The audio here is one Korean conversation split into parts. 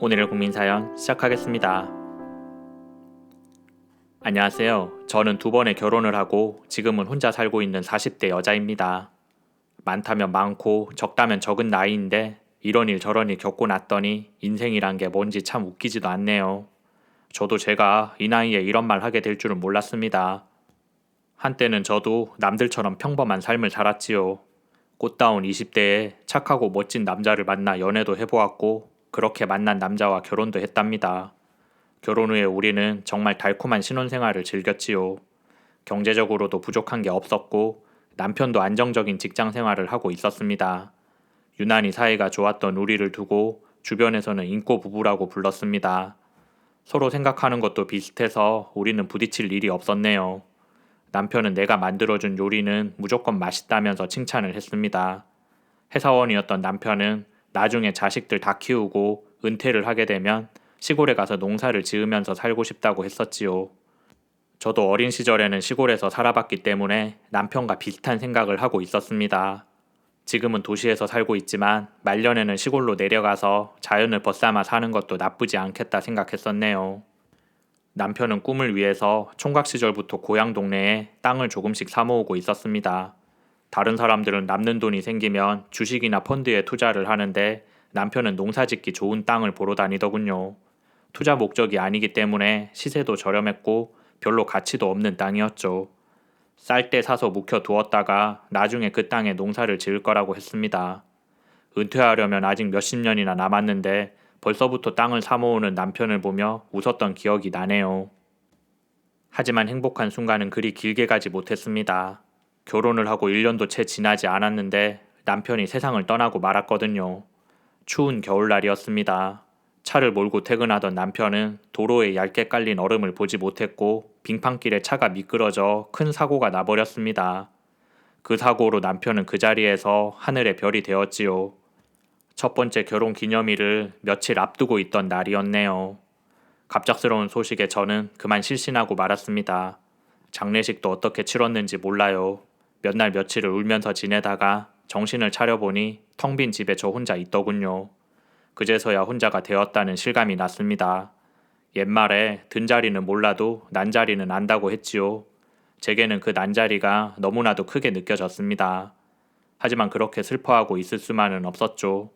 오늘의 국민사연 시작하겠습니다. 안녕하세요. 저는 두 번의 결혼을 하고 지금은 혼자 살고 있는 40대 여자입니다. 많다면 많고 적다면 적은 나이인데 이런 일 저런 일 겪고 났더니 인생이란 게 뭔지 참 웃기지도 않네요. 저도 제가 이 나이에 이런 말 하게 될 줄은 몰랐습니다. 한때는 저도 남들처럼 평범한 삶을 살았지요. 꽃다운 20대에 착하고 멋진 남자를 만나 연애도 해보았고 그렇게 만난 남자와 결혼도 했답니다. 결혼 후에 우리는 정말 달콤한 신혼생활을 즐겼지요. 경제적으로도 부족한 게 없었고 남편도 안정적인 직장 생활을 하고 있었습니다. 유난히 사이가 좋았던 우리를 두고 주변에서는 인꼬 부부라고 불렀습니다. 서로 생각하는 것도 비슷해서 우리는 부딪힐 일이 없었네요. 남편은 내가 만들어준 요리는 무조건 맛있다면서 칭찬을 했습니다. 회사원이었던 남편은 나중에 자식들 다 키우고 은퇴를 하게 되면 시골에 가서 농사를 지으면서 살고 싶다고 했었지요. 저도 어린 시절에는 시골에서 살아봤기 때문에 남편과 비슷한 생각을 하고 있었습니다. 지금은 도시에서 살고 있지만 말년에는 시골로 내려가서 자연을 벗삼아 사는 것도 나쁘지 않겠다 생각했었네요. 남편은 꿈을 위해서 총각 시절부터 고향 동네에 땅을 조금씩 사모으고 있었습니다. 다른 사람들은 남는 돈이 생기면 주식이나 펀드에 투자를 하는데 남편은 농사짓기 좋은 땅을 보러 다니더군요. 투자 목적이 아니기 때문에 시세도 저렴했고 별로 가치도 없는 땅이었죠. 쌀 때 사서 묵혀 두었다가 나중에 그 땅에 농사를 지을 거라고 했습니다. 은퇴하려면 아직 몇십 년이나 남았는데 벌써부터 땅을 사모으는 남편을 보며 웃었던 기억이 나네요. 하지만 행복한 순간은 그리 길게 가지 못했습니다. 결혼을 하고 1년도 채 지나지 않았는데 남편이 세상을 떠나고 말았거든요. 추운 겨울날이었습니다. 차를 몰고 퇴근하던 남편은 도로에 얇게 깔린 얼음을 보지 못했고 빙판길에 차가 미끄러져 큰 사고가 나버렸습니다. 그 사고로 남편은 그 자리에서 하늘의 별이 되었지요. 첫 번째 결혼 기념일을 며칠 앞두고 있던 날이었네요. 갑작스러운 소식에 저는 그만 실신하고 말았습니다. 장례식도 어떻게 치렀는지 몰라요. 몇 날 며칠을 울면서 지내다가 정신을 차려보니 텅 빈 집에 저 혼자 있더군요. 그제서야 혼자가 되었다는 실감이 났습니다. 옛말에 든 자리는 몰라도 난 자리는 안다고 했지요. 제게는 그 난자리가 너무나도 크게 느껴졌습니다. 하지만 그렇게 슬퍼하고 있을 수만은 없었죠.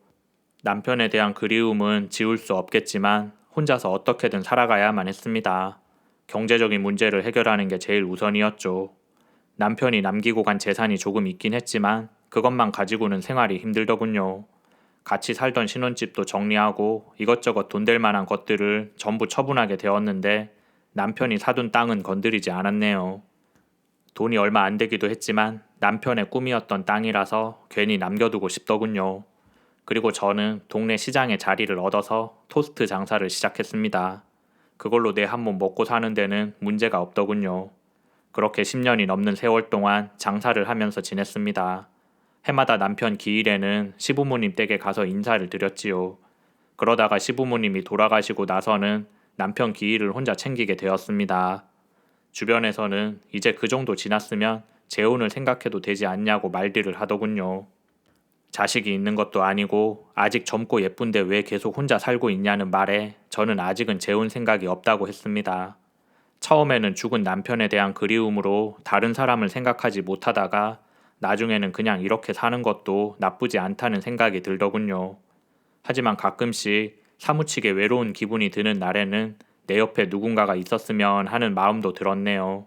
남편에 대한 그리움은 지울 수 없겠지만 혼자서 어떻게든 살아가야만 했습니다. 경제적인 문제를 해결하는 게 제일 우선이었죠. 남편이 남기고 간 재산이 조금 있긴 했지만 그것만 가지고는 생활이 힘들더군요. 같이 살던 신혼집도 정리하고 이것저것 돈 될 만한 것들을 전부 처분하게 되었는데 남편이 사둔 땅은 건드리지 않았네요. 돈이 얼마 안 되기도 했지만 남편의 꿈이었던 땅이라서 괜히 남겨두고 싶더군요. 그리고 저는 동네 시장에 자리를 얻어서 토스트 장사를 시작했습니다. 그걸로 내 한 몸 먹고 사는 데는 문제가 없더군요. 그렇게 10년이 넘는 세월 동안 장사를 하면서 지냈습니다. 해마다 남편 기일에는 시부모님 댁에 가서 인사를 드렸지요. 그러다가 시부모님이 돌아가시고 나서는 남편 기일을 혼자 챙기게 되었습니다. 주변에서는 이제 그 정도 지났으면 재혼을 생각해도 되지 않냐고 말들을 하더군요. 자식이 있는 것도 아니고 아직 젊고 예쁜데 왜 계속 혼자 살고 있냐는 말에 저는 아직은 재혼 생각이 없다고 했습니다. 처음에는 죽은 남편에 대한 그리움으로 다른 사람을 생각하지 못하다가 나중에는 그냥 이렇게 사는 것도 나쁘지 않다는 생각이 들더군요. 하지만 가끔씩 사무치게 외로운 기분이 드는 날에는 내 옆에 누군가가 있었으면 하는 마음도 들었네요.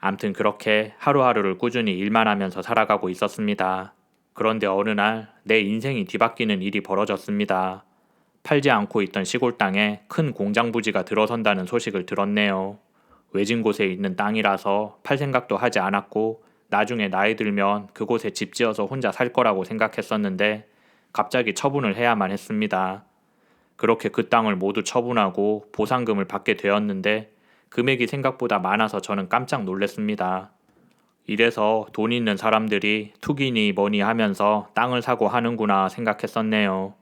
암튼 그렇게 하루하루를 꾸준히 일만 하면서 살아가고 있었습니다. 그런데 어느 날 내 인생이 뒤바뀌는 일이 벌어졌습니다. 팔지 않고 있던 시골 땅에 큰 공장 부지가 들어선다는 소식을 들었네요. 외진 곳에 있는 땅이라서 팔 생각도 하지 않았고 나중에 나이 들면 그곳에 집 지어서 혼자 살 거라고 생각했었는데 갑자기 처분을 해야만 했습니다. 그렇게 그 땅을 모두 처분하고 보상금을 받게 되었는데 금액이 생각보다 많아서 저는 깜짝 놀랐습니다. 이래서 돈 있는 사람들이 투기니 뭐니 하면서 땅을 사고 하는구나 생각했었네요.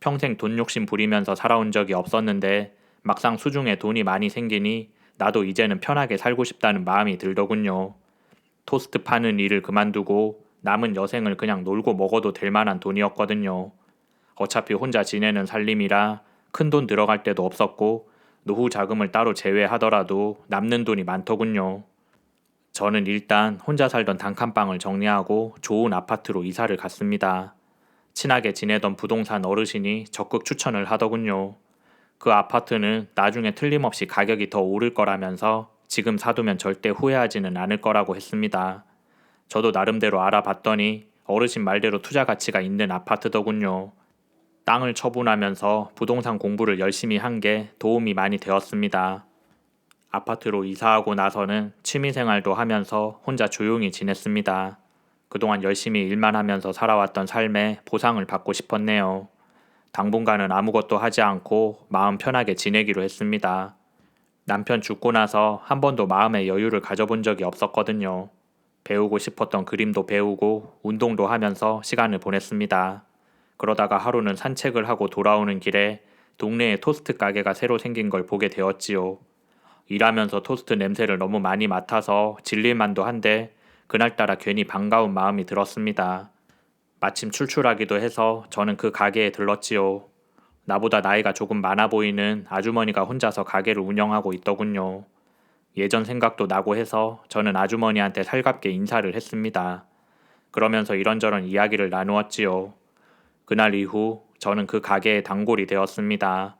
평생 돈 욕심 부리면서 살아온 적이 없었는데 막상 수중에 돈이 많이 생기니 나도 이제는 편하게 살고 싶다는 마음이 들더군요. 토스트 파는 일을 그만두고 남은 여생을 그냥 놀고 먹어도 될 만한 돈이었거든요. 어차피 혼자 지내는 살림이라 큰 돈 들어갈 때도 없었고 노후 자금을 따로 제외하더라도 남는 돈이 많더군요. 저는 일단 혼자 살던 단칸방을 정리하고 좋은 아파트로 이사를 갔습니다. 친하게 지내던 부동산 어르신이 적극 추천을 하더군요. 그 아파트는 나중에 틀림없이 가격이 더 오를 거라면서 지금 사두면 절대 후회하지는 않을 거라고 했습니다. 저도 나름대로 알아봤더니 어르신 말대로 투자 가치가 있는 아파트더군요. 땅을 처분하면서 부동산 공부를 열심히 한 게 도움이 많이 되었습니다. 아파트로 이사하고 나서는 취미 생활도 하면서 혼자 조용히 지냈습니다. 그동안 열심히 일만 하면서 살아왔던 삶에 보상을 받고 싶었네요. 당분간은 아무것도 하지 않고 마음 편하게 지내기로 했습니다. 남편 죽고 나서 한 번도 마음의 여유를 가져본 적이 없었거든요. 배우고 싶었던 그림도 배우고 운동도 하면서 시간을 보냈습니다. 그러다가 하루는 산책을 하고 돌아오는 길에 동네에 토스트 가게가 새로 생긴 걸 보게 되었지요. 일하면서 토스트 냄새를 너무 많이 맡아서 질릴만도 한데 그날따라 괜히 반가운 마음이 들었습니다. 마침 출출하기도 해서 저는 그 가게에 들렀지요. 나보다 나이가 조금 많아 보이는 아주머니가 혼자서 가게를 운영하고 있더군요. 예전 생각도 나고 해서 저는 아주머니한테 살갑게 인사를 했습니다. 그러면서 이런저런 이야기를 나누었지요. 그날 이후 저는 그 가게의 단골이 되었습니다.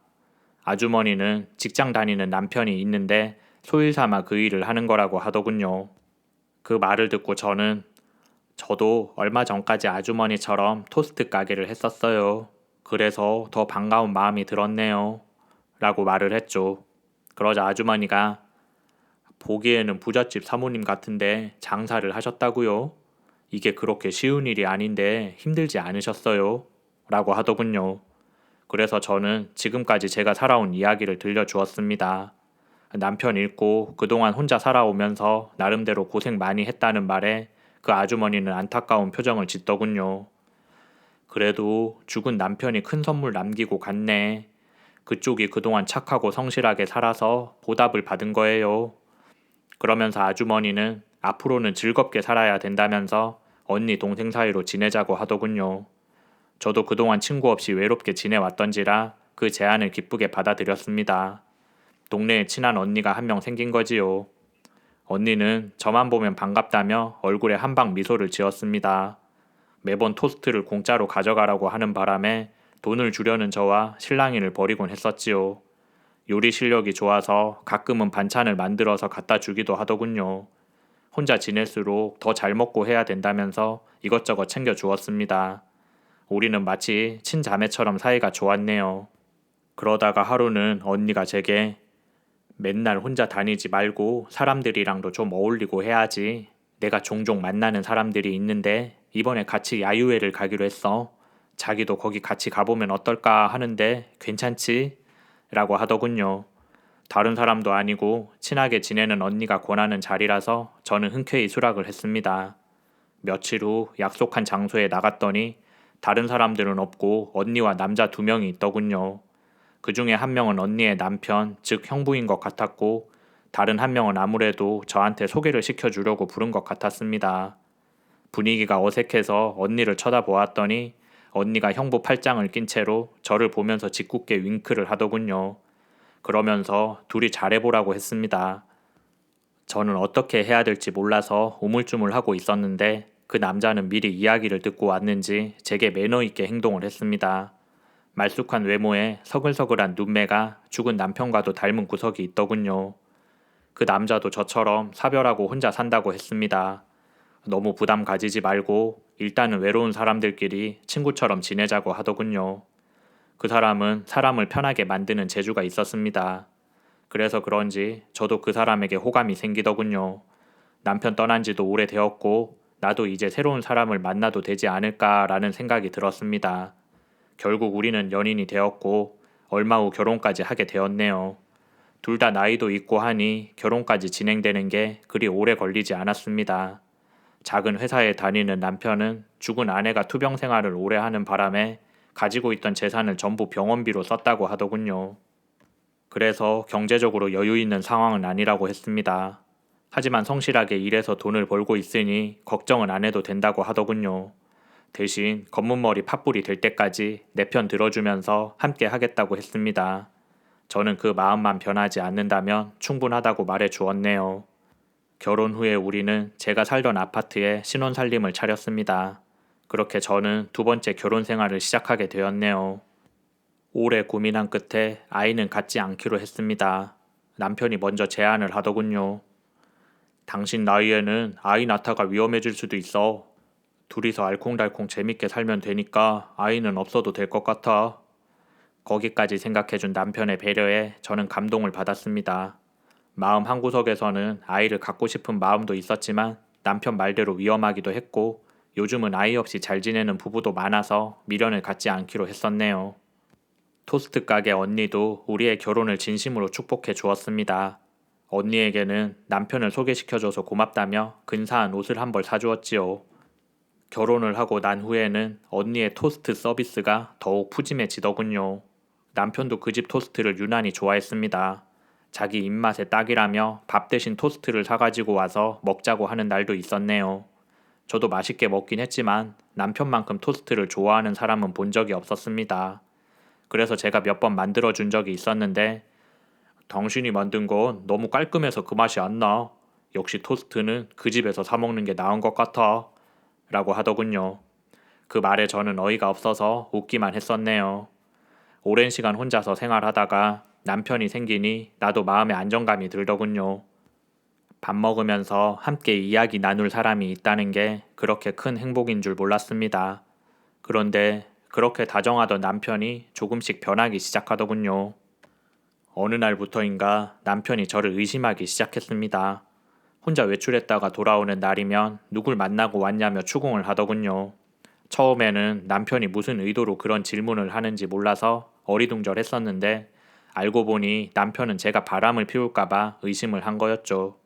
아주머니는 직장 다니는 남편이 있는데 소일 삼아 그 일을 하는 거라고 하더군요. 그 말을 듣고 저는 저도 얼마 전까지 아주머니처럼 토스트 가게를 했었어요. 그래서 더 반가운 마음이 들었네요. 라고 말을 했죠. 그러자 아주머니가 보기에는 부잣집 사모님 같은데 장사를 하셨다고요? 이게 그렇게 쉬운 일이 아닌데 힘들지 않으셨어요? 라고 하더군요. 그래서 저는 지금까지 제가 살아온 이야기를 들려주었습니다. 남편 잃고 그동안 혼자 살아오면서 나름대로 고생 많이 했다는 말에 그 아주머니는 안타까운 표정을 짓더군요. 그래도 죽은 남편이 큰 선물 남기고 갔네. 그쪽이 그동안 착하고 성실하게 살아서 보답을 받은 거예요. 그러면서 아주머니는 앞으로는 즐겁게 살아야 된다면서 언니 동생 사이로 지내자고 하더군요. 저도 그동안 친구 없이 외롭게 지내왔던지라 그 제안을 기쁘게 받아들였습니다. 동네에 친한 언니가 한 명 생긴 거지요. 언니는 저만 보면 반갑다며 얼굴에 한방 미소를 지었습니다. 매번 토스트를 공짜로 가져가라고 하는 바람에 돈을 주려는 저와 실랑이를 벌이곤 했었지요. 요리 실력이 좋아서 가끔은 반찬을 만들어서 갖다 주기도 하더군요. 혼자 지낼수록 더 잘 먹고 해야 된다면서 이것저것 챙겨 주었습니다. 우리는 마치 친자매처럼 사이가 좋았네요. 그러다가 하루는 언니가 제게 맨날 혼자 다니지 말고 사람들이랑도 좀 어울리고 해야지. 내가 종종 만나는 사람들이 있는데 이번에 같이 야유회를 가기로 했어. 자기도 거기 같이 가보면 어떨까 하는데 괜찮지? 라고 하더군요. 다른 사람도 아니고 친하게 지내는 언니가 권하는 자리라서 저는 흔쾌히 수락을 했습니다. 며칠 후 약속한 장소에 나갔더니 다른 사람들은 없고 언니와 남자 두 명이 있더군요. 그 중에 한 명은 언니의 남편, 즉 형부인 것 같았고, 다른 한 명은 아무래도 저한테 소개를 시켜주려고 부른 것 같았습니다. 분위기가 어색해서 언니를 쳐다보았더니 언니가 형부 팔짱을 낀 채로 저를 보면서 짓궂게 윙크를 하더군요. 그러면서 둘이 잘해보라고 했습니다. 저는 어떻게 해야 될지 몰라서 우물쭈물하고 있었는데 그 남자는 미리 이야기를 듣고 왔는지 제게 매너 있게 행동을 했습니다. 말쑥한 외모에 서글서글한 눈매가 죽은 남편과도 닮은 구석이 있더군요. 그 남자도 저처럼 사별하고 혼자 산다고 했습니다. 너무 부담 가지지 말고 일단은 외로운 사람들끼리 친구처럼 지내자고 하더군요. 그 사람은 사람을 편하게 만드는 재주가 있었습니다. 그래서 그런지 저도 그 사람에게 호감이 생기더군요. 남편 떠난 지도 오래되었고 나도 이제 새로운 사람을 만나도 되지 않을까라는 생각이 들었습니다. 결국 우리는 연인이 되었고 얼마 후 결혼까지 하게 되었네요. 둘 다 나이도 있고 하니 결혼까지 진행되는 게 그리 오래 걸리지 않았습니다. 작은 회사에 다니는 남편은 죽은 아내가 투병 생활을 오래 하는 바람에 가지고 있던 재산을 전부 병원비로 썼다고 하더군요. 그래서 경제적으로 여유 있는 상황은 아니라고 했습니다. 하지만 성실하게 일해서 돈을 벌고 있으니 걱정은 안 해도 된다고 하더군요. 대신 검은머리 팥불이 될 때까지 내 편 들어주면서 함께 하겠다고 했습니다. 저는 그 마음만 변하지 않는다면 충분하다고 말해 주었네요. 결혼 후에 우리는 제가 살던 아파트에 신혼 살림을 차렸습니다. 그렇게 저는 두 번째 결혼 생활을 시작하게 되었네요. 오래 고민한 끝에 아이는 갖지 않기로 했습니다. 남편이 먼저 제안을 하더군요. 당신 나이에는 아이 낳다가 위험해질 수도 있어. 둘이서 알콩달콩 재밌게 살면 되니까 아이는 없어도 될 것 같아. 거기까지 생각해준 남편의 배려에 저는 감동을 받았습니다. 마음 한구석에서는 아이를 갖고 싶은 마음도 있었지만 남편 말대로 위험하기도 했고 요즘은 아이 없이 잘 지내는 부부도 많아서 미련을 갖지 않기로 했었네요. 토스트 가게 언니도 우리의 결혼을 진심으로 축복해 주었습니다. 언니에게는 남편을 소개시켜줘서 고맙다며 근사한 옷을 한 벌 사주었지요. 결혼을 하고 난 후에는 언니의 토스트 서비스가 더욱 푸짐해지더군요. 남편도 그 집 토스트를 유난히 좋아했습니다. 자기 입맛에 딱이라며 밥 대신 토스트를 사가지고 와서 먹자고 하는 날도 있었네요. 저도 맛있게 먹긴 했지만 남편만큼 토스트를 좋아하는 사람은 본 적이 없었습니다. 그래서 제가 몇 번 만들어 준 적이 있었는데 당신이 만든 건 너무 깔끔해서 그 맛이 안 나. 역시 토스트는 그 집에서 사 먹는 게 나은 것 같아. 라고 하더군요. 그 말에 저는 어이가 없어서 웃기만 했었네요. 오랜 시간 혼자서 생활하다가 남편이 생기니 나도 마음에 안정감이 들더군요. 밥 먹으면서 함께 이야기 나눌 사람이 있다는 게 그렇게 큰 행복인 줄 몰랐습니다. 그런데 그렇게 다정하던 남편이 조금씩 변하기 시작하더군요. 어느 날부터인가 남편이 저를 의심하기 시작했습니다. 혼자 외출했다가 돌아오는 날이면 누굴 만나고 왔냐며 추궁을 하더군요. 처음에는 남편이 무슨 의도로 그런 질문을 하는지 몰라서 어리둥절했었는데 알고 보니 남편은 제가 바람을 피울까봐 의심을 한 거였죠.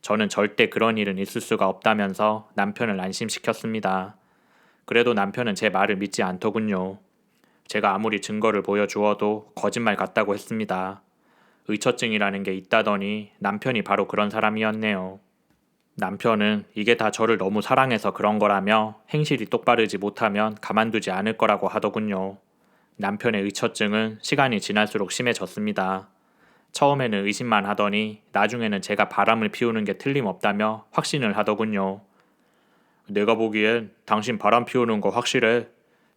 저는 절대 그런 일은 있을 수가 없다면서 남편을 안심시켰습니다. 그래도 남편은 제 말을 믿지 않더군요. 제가 아무리 증거를 보여주어도 거짓말 같다고 했습니다. 의처증이라는 게 있다더니 남편이 바로 그런 사람이었네요. 남편은 이게 다 저를 너무 사랑해서 그런 거라며 행실이 똑바르지 못하면 가만두지 않을 거라고 하더군요. 남편의 의처증은 시간이 지날수록 심해졌습니다. 처음에는 의심만 하더니 나중에는 제가 바람을 피우는 게 틀림없다며 확신을 하더군요. 내가 보기엔 당신 바람 피우는 거 확실해.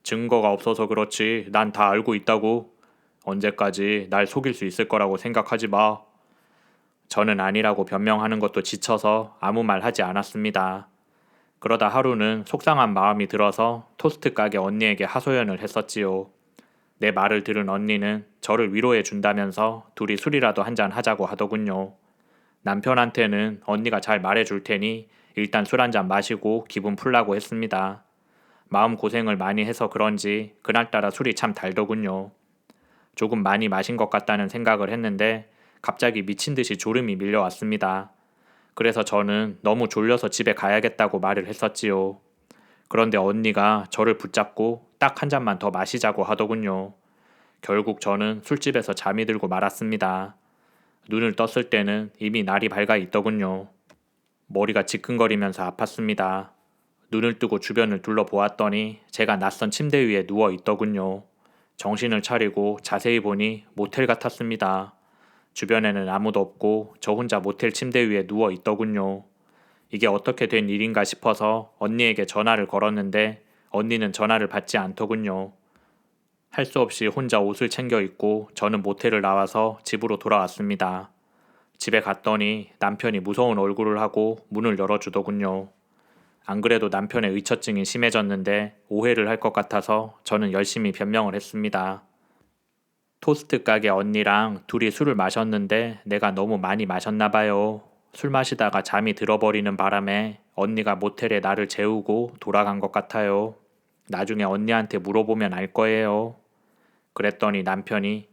증거가 없어서 그렇지 난 다 알고 있다고. 언제까지 날 속일 수 있을 거라고 생각하지 마. 저는 아니라고 변명하는 것도 지쳐서 아무 말 하지 않았습니다. 그러다 하루는 속상한 마음이 들어서 토스트 가게 언니에게 하소연을 했었지요. 내 말을 들은 언니는 저를 위로해 준다면서 둘이 술이라도 한잔 하자고 하더군요. 남편한테는 언니가 잘 말해 줄 테니 일단 술 한잔 마시고 기분 풀라고 했습니다. 마음 고생을 많이 해서 그런지 그날따라 술이 참 달더군요. 조금 많이 마신 것 같다는 생각을 했는데 갑자기 미친 듯이 졸음이 밀려왔습니다. 그래서 저는 너무 졸려서 집에 가야겠다고 말을 했었지요. 그런데 언니가 저를 붙잡고 딱 한 잔만 더 마시자고 하더군요. 결국 저는 술집에서 잠이 들고 말았습니다. 눈을 떴을 때는 이미 날이 밝아 있더군요. 머리가 지끈거리면서 아팠습니다. 눈을 뜨고 주변을 둘러보았더니 제가 낯선 침대 위에 누워 있더군요. 정신을 차리고 자세히 보니 모텔 같았습니다. 주변에는 아무도 없고 저 혼자 모텔 침대 위에 누워 있더군요. 이게 어떻게 된 일인가 싶어서 언니에게 전화를 걸었는데 언니는 전화를 받지 않더군요. 할 수 없이 혼자 옷을 챙겨 입고 저는 모텔을 나와서 집으로 돌아왔습니다. 집에 갔더니 남편이 무서운 얼굴을 하고 문을 열어주더군요. 안 그래도 남편의 의처증이 심해졌는데 오해를 할 것 같아서 저는 열심히 변명을 했습니다. 토스트 가게 언니랑 둘이 술을 마셨는데 내가 너무 많이 마셨나 봐요. 술 마시다가 잠이 들어버리는 바람에 언니가 모텔에 나를 재우고 돌아간 것 같아요. 나중에 언니한테 물어보면 알 거예요. 그랬더니 남편이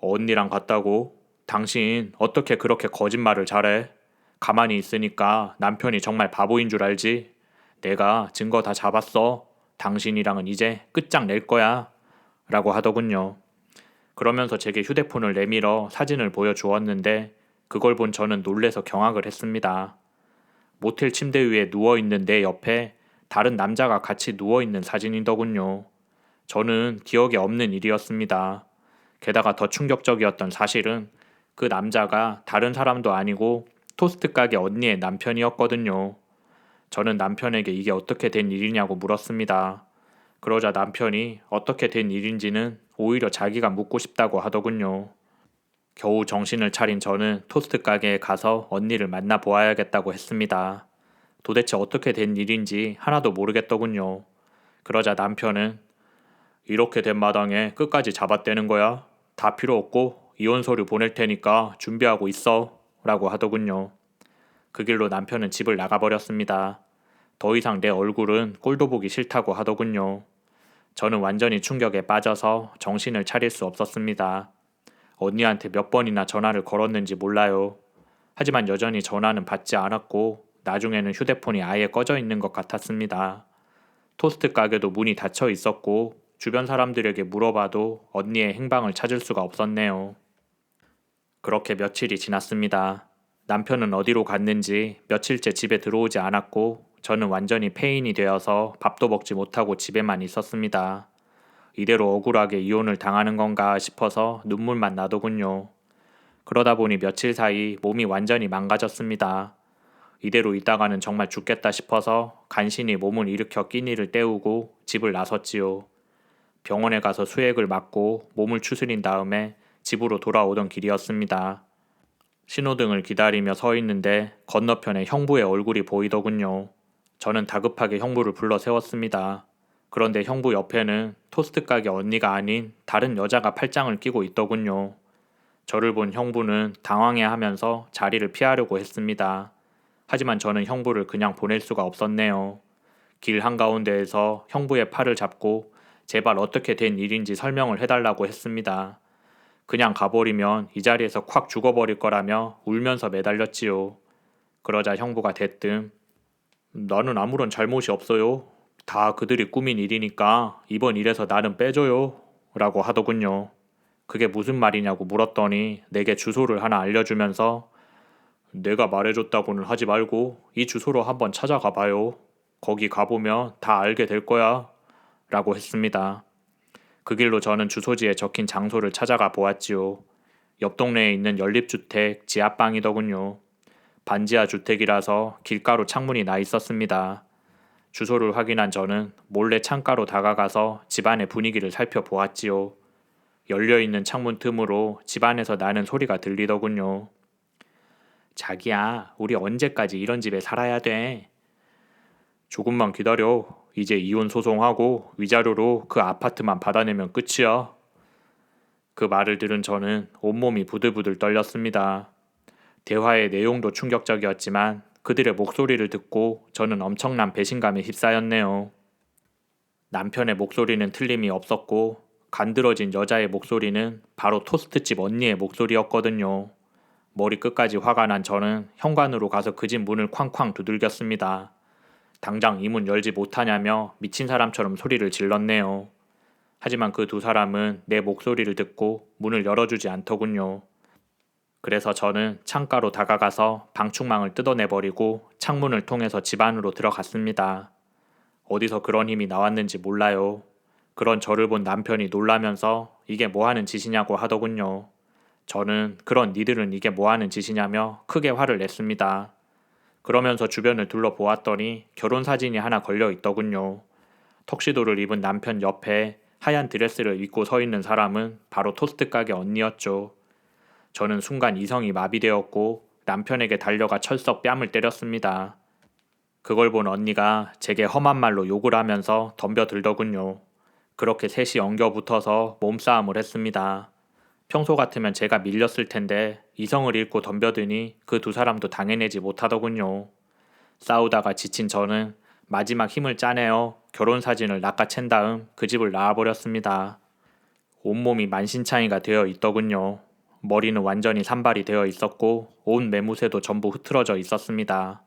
언니랑 갔다고? 당신 어떻게 그렇게 거짓말을 잘해? 가만히 있으니까 남편이 정말 바보인 줄 알지? 내가 증거 다 잡았어. 당신이랑은 이제 끝장 낼 거야. 라고 하더군요. 그러면서 제게 휴대폰을 내밀어 사진을 보여주었는데 그걸 본 저는 놀래서 경악을 했습니다. 모텔 침대 위에 누워있는 내 옆에 다른 남자가 같이 누워있는 사진이더군요. 저는 기억에 없는 일이었습니다. 게다가 더 충격적이었던 사실은 그 남자가 다른 사람도 아니고 토스트 가게 언니의 남편이었거든요. 저는 남편에게 이게 어떻게 된 일이냐고 물었습니다. 그러자 남편이 어떻게 된 일인지는 오히려 자기가 묻고 싶다고 하더군요. 겨우 정신을 차린 저는 토스트 가게에 가서 언니를 만나 보아야겠다고 했습니다. 도대체 어떻게 된 일인지 하나도 모르겠더군요. 그러자 남편은 이렇게 된 마당에 끝까지 잡아떼는 거야. 다 필요 없고 이혼 서류 보낼 테니까 준비하고 있어. 라고 하더군요. 그 길로 남편은 집을 나가버렸습니다. 더 이상 내 얼굴은 꼴도 보기 싫다고 하더군요. 저는 완전히 충격에 빠져서 정신을 차릴 수 없었습니다. 언니한테 몇 번이나 전화를 걸었는지 몰라요. 하지만 여전히 전화는 받지 않았고 나중에는 휴대폰이 아예 꺼져 있는 것 같았습니다. 토스트 가게도 문이 닫혀 있었고 주변 사람들에게 물어봐도 언니의 행방을 찾을 수가 없었네요. 그렇게 며칠이 지났습니다. 남편은 어디로 갔는지 며칠째 집에 들어오지 않았고 저는 완전히 폐인이 되어서 밥도 먹지 못하고 집에만 있었습니다. 이대로 억울하게 이혼을 당하는 건가 싶어서 눈물만 나더군요. 그러다 보니 며칠 사이 몸이 완전히 망가졌습니다. 이대로 있다가는 정말 죽겠다 싶어서 간신히 몸을 일으켜 끼니를 때우고 집을 나섰지요. 병원에 가서 수액을 맞고 몸을 추스린 다음에 집으로 돌아오던 길이었습니다. 신호등을 기다리며 서 있는데 건너편에 형부의 얼굴이 보이더군요. 저는 다급하게 형부를 불러 세웠습니다. 그런데 형부 옆에는 토스트 가게 언니가 아닌 다른 여자가 팔짱을 끼고 있더군요. 저를 본 형부는 당황해 하면서 자리를 피하려고 했습니다. 하지만 저는 형부를 그냥 보낼 수가 없었네요. 길 한가운데에서 형부의 팔을 잡고 제발 어떻게 된 일인지 설명을 해달라고 했습니다. 그냥 가버리면 이 자리에서 콱 죽어버릴 거라며 울면서 매달렸지요. 그러자 형부가 대뜸 나는 아무런 잘못이 없어요. 다 그들이 꾸민 일이니까 이번 일에서 나는 빼줘요. 라고 하더군요. 그게 무슨 말이냐고 물었더니 내게 주소를 하나 알려주면서 내가 말해줬다고는 하지 말고 이 주소로 한번 찾아가 봐요. 거기 가보면 다 알게 될 거야. 라고 했습니다. 그 길로 저는 주소지에 적힌 장소를 찾아가 보았지요. 옆 동네에 있는 연립주택 지하방이더군요. 반지하 주택이라서 길가로 창문이 나 있었습니다. 주소를 확인한 저는 몰래 창가로 다가가서 집안의 분위기를 살펴보았지요. 열려있는 창문 틈으로 집안에서 나는 소리가 들리더군요. 자기야, 우리 언제까지 이런 집에 살아야 돼? 조금만 기다려. 이제 이혼 소송하고 위자료로 그 아파트만 받아내면 끝이야. 그 말을 들은 저는 온몸이 부들부들 떨렸습니다. 대화의 내용도 충격적이었지만 그들의 목소리를 듣고 저는 엄청난 배신감에 휩싸였네요. 남편의 목소리는 틀림이 없었고 간드러진 여자의 목소리는 바로 토스트집 언니의 목소리였거든요. 머리 끝까지 화가 난 저는 현관으로 가서 그 집 문을 쾅쾅 두들겼습니다. 당장 이 문 열지 못하냐며 미친 사람처럼 소리를 질렀네요. 하지만 그 두 사람은 내 목소리를 듣고 문을 열어주지 않더군요. 그래서 저는 창가로 다가가서 방충망을 뜯어내버리고 창문을 통해서 집 안으로 들어갔습니다. 어디서 그런 힘이 나왔는지 몰라요. 그런 저를 본 남편이 놀라면서 이게 뭐 하는 짓이냐고 하더군요. 저는 그런 니들은 이게 뭐 하는 짓이냐며 크게 화를 냈습니다. 그러면서 주변을 둘러보았더니 결혼 사진이 하나 걸려 있더군요. 턱시도를 입은 남편 옆에 하얀 드레스를 입고 서 있는 사람은 바로 토스트 가게 언니였죠. 저는 순간 이성이 마비되었고 남편에게 달려가 철썩 뺨을 때렸습니다. 그걸 본 언니가 제게 험한 말로 욕을 하면서 덤벼들더군요. 그렇게 셋이 엉겨붙어서 몸싸움을 했습니다. 평소 같으면 제가 밀렸을 텐데 이성을 잃고 덤벼드니 그 두 사람도 당해내지 못하더군요. 싸우다가 지친 저는 마지막 힘을 짜내어 결혼 사진을 낚아챈 다음 그 집을 나와버렸습니다. 온몸이 만신창이가 되어 있더군요. 머리는 완전히 산발이 되어 있었고 온 매무새도 전부 흐트러져 있었습니다.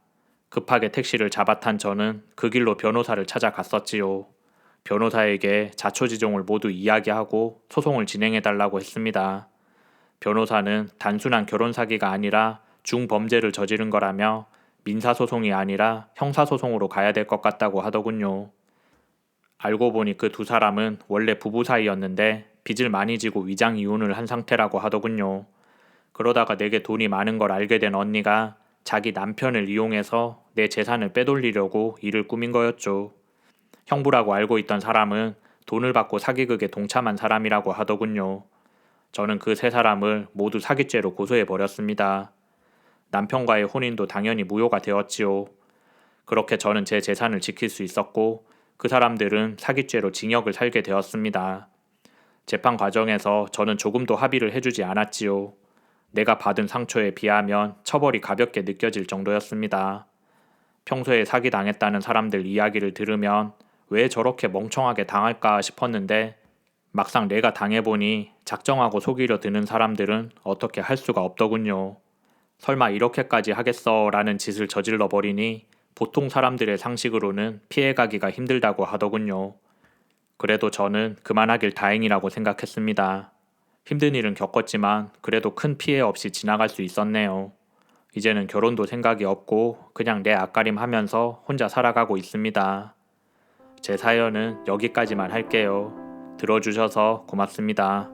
급하게 택시를 잡아탄 저는 그 길로 변호사를 찾아갔었지요. 변호사에게 자초지종을 모두 이야기하고 소송을 진행해 달라고 했습니다. 변호사는 단순한 결혼 사기가 아니라 중범죄를 저지른 거라며 민사소송이 아니라 형사소송으로 가야 될 것 같다고 하더군요. 알고 보니 그 두 사람은 원래 부부 사이였는데 빚을 많이 지고 위장 이혼을 한 상태라고 하더군요. 그러다가 내게 돈이 많은 걸 알게 된 언니가 자기 남편을 이용해서 내 재산을 빼돌리려고 일을 꾸민 거였죠. 형부라고 알고 있던 사람은 돈을 받고 사기극에 동참한 사람이라고 하더군요. 저는 그 세 사람을 모두 사기죄로 고소해 버렸습니다. 남편과의 혼인도 당연히 무효가 되었지요. 그렇게 저는 제 재산을 지킬 수 있었고 그 사람들은 사기죄로 징역을 살게 되었습니다. 재판 과정에서 저는 조금도 합의를 해주지 않았지요. 내가 받은 상처에 비하면 처벌이 가볍게 느껴질 정도였습니다. 평소에 사기당했다는 사람들 이야기를 들으면 왜 저렇게 멍청하게 당할까 싶었는데 막상 내가 당해보니 작정하고 속이려 드는 사람들은 어떻게 할 수가 없더군요. 설마 이렇게까지 하겠어 라는 짓을 저질러 버리니 보통 사람들의 상식으로는 피해가기가 힘들다고 하더군요. 그래도 저는 그만하길 다행이라고 생각했습니다. 힘든 일은 겪었지만 그래도 큰 피해 없이 지나갈 수 있었네요. 이제는 결혼도 생각이 없고 그냥 내 앞가림 하면서 혼자 살아가고 있습니다. 제 사연은 여기까지만 할게요. 들어주셔서 고맙습니다.